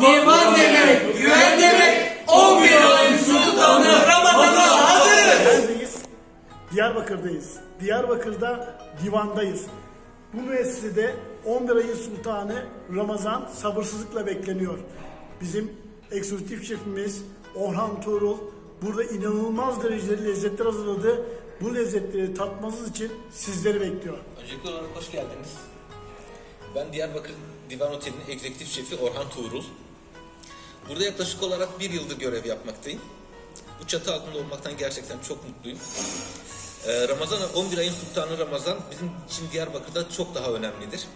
divan demek, güven demek, 11 ayın sultanı Ramazan'a hazırız. Diyarbakır'dayız. Diyarbakır'da divandayız. Bu müessesede 11 ayın sultanı Ramazan sabırsızlıkla bekleniyor. Bizim eksekutif şefimiz Orhan Tuğrul burada inanılmaz derecede lezzetler hazırladı. Bu lezzetleri tatmanız için sizleri bekliyor. Öncelikli olarak hoş geldiniz. Ben Diyarbakır Divan Oteli'nin egzekutif şefi Orhan Tuğrul. Burada yaklaşık olarak bir yıldır görev yapmaktayım. Bu çatı altında olmaktan gerçekten çok mutluyum. Ee, Ramazan, 11 ayın sultanı Ramazan bizim için Diyarbakır'da çok daha önemlidir.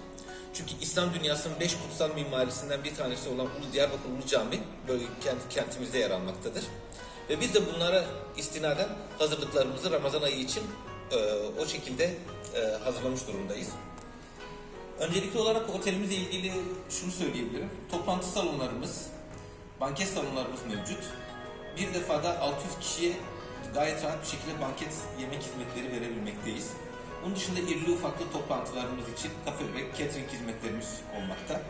Çünkü İslam dünyasının beş kutsal mimarisinden bir tanesi olan Ulu Diyarbakır Ulu Cami böyle kent, kentimizde yer almaktadır. Ve biz de bunlara istinaden hazırlıklarımızı Ramazan ayı için e, o şekilde e, hazırlamış durumdayız. Öncelikli olarak otelimizle ilgili şunu söyleyebilirim. Toplantı salonlarımız, banket salonlarımız mevcut. Bir defada 600 kişiye gayet rahat bir şekilde banket yemek hizmetleri verebilmekteyiz. Bunun dışında irili ufaklı toplantılarımız için kafe ve catering hizmetlerimiz olmakta.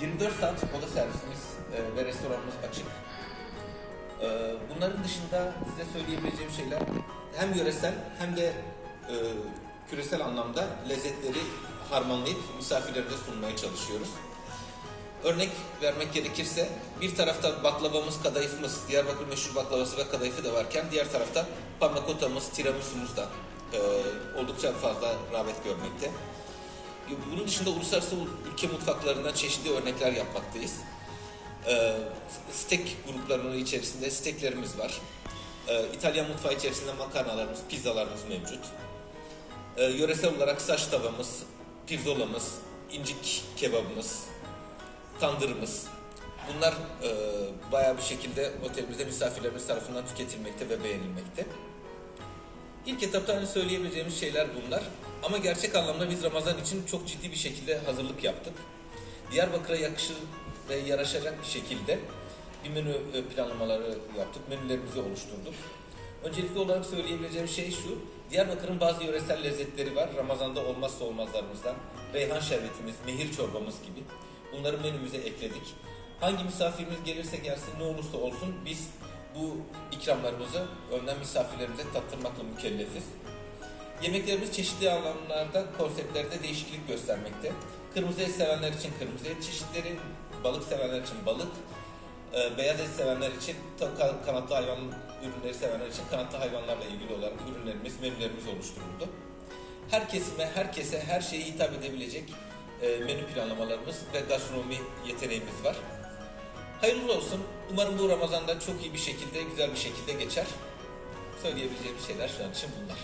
24 saat oda servisimiz e, ve restoranımız açık. E, Bunların dışında size söyleyebileceğim şeyler hem yöresel hem de e, küresel anlamda lezzetleri harmanlayıp misafirlerimize sunmaya çalışıyoruz. Örnek vermek gerekirse bir tarafta baklavamız, kadayıfımız, Diyarbakır meşhur baklavası ve kadayıfı da varken diğer tarafta pannakotamız, tiramisu'muz da e, oldukça fazla rağbet görmekte. Bunun dışında uluslararası ülke mutfaklarından çeşitli örnekler yapmaktayız. E, steak gruplarının içerisinde steaklerimiz var. E, İtalyan mutfağı içerisinde makarnalarımız, pizzalarımız mevcut. E, yöresel olarak saç tavamız, pirzolamız, incik kebabımız, tandırımız. Bunlar e, bayağı bir şekilde otelimizde misafirlerimiz tarafından tüketilmekte ve beğenilmekte. İlk etapta hani söyleyebileceğimiz şeyler bunlar. Ama gerçek anlamda biz Ramazan için çok ciddi bir şekilde hazırlık yaptık. Diyarbakır'a yakışır ve yaraşacak bir şekilde bir menü e, planlamaları yaptık, menülerimizi oluşturduk. Öncelikli olarak söyleyebileceğim şey şu, Diyarbakır'ın bazı yöresel lezzetleri var. Ramazan'da olmazsa olmazlarımızdan. Reyhan şerbetimiz, mehir çorbamız gibi. Bunları menümüze ekledik. Hangi misafirimiz gelirse gelsin ne olursa olsun biz bu ikramlarımızı önden misafirlerimize tattırmakla mükellefiz. Yemeklerimiz çeşitli anlamlarda, konseptlerde değişiklik göstermekte. Kırmızı et sevenler için kırmızı et çeşitleri, balık sevenler için balık, e, beyaz et sevenler için, kanatlı hayvan ürünleri sevenler için kanatlı hayvanlarla ilgili olarak ürünlerimiz, menülerimiz oluşturuldu. Her kesime, herkese, her şeye hitap edebilecek e, menü planlamalarımız ve gastronomi yeteneğimiz var. Hayırlı olsun. Umarım bu Ramazan'da çok iyi bir şekilde, güzel bir şekilde geçer. Söyleyebileceğim şeyler şu an için bunlar.